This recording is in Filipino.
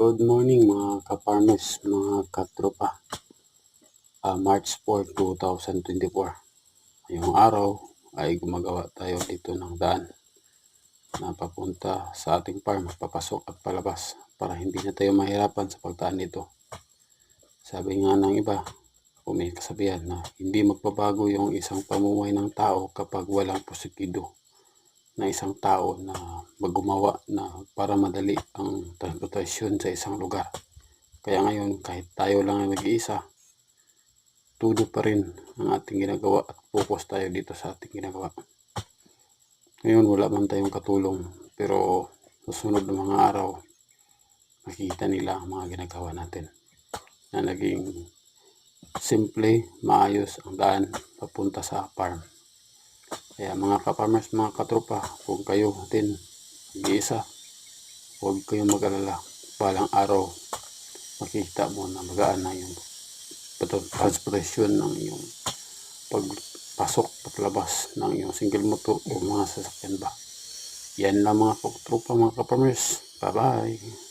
Good morning mga ka-farmers, mga katropa. Ah, March 4, 2024. Ngayong araw ay gumagawa tayo dito ng daan na papunta sa ating farm, papasok at palabas para hindi na tayo mahirapan sa pagdaan dito. Sabi nga ng iba, o may na hindi magbabago yung isang pamumuhay ng tao kapag walang posikido na isang tao na magumawa na para madali ang transportasyon sa isang lugar. Kaya ngayon, kahit tayo lang ang nag-iisa, tudo pa rin ang ating ginagawa at focus tayo dito sa ating ginagawa. Ngayon, wala man tayong katulong, pero sa sunod na mga araw, makikita nila ang mga ginagawa natin na naging simple, maayos ang daan papunta sa farm. Kaya mga ka-farmers, mga katropa, kung kayo din mag-iisa, huwag kayong mag-alala. Balang araw, makikita mo na magaan na yung transportasyon ng iyong pagpasok at labas ng iyong single motor o mga sasakyan ba. Yan lang mga katropa, mga ka-farmers. Bye-bye!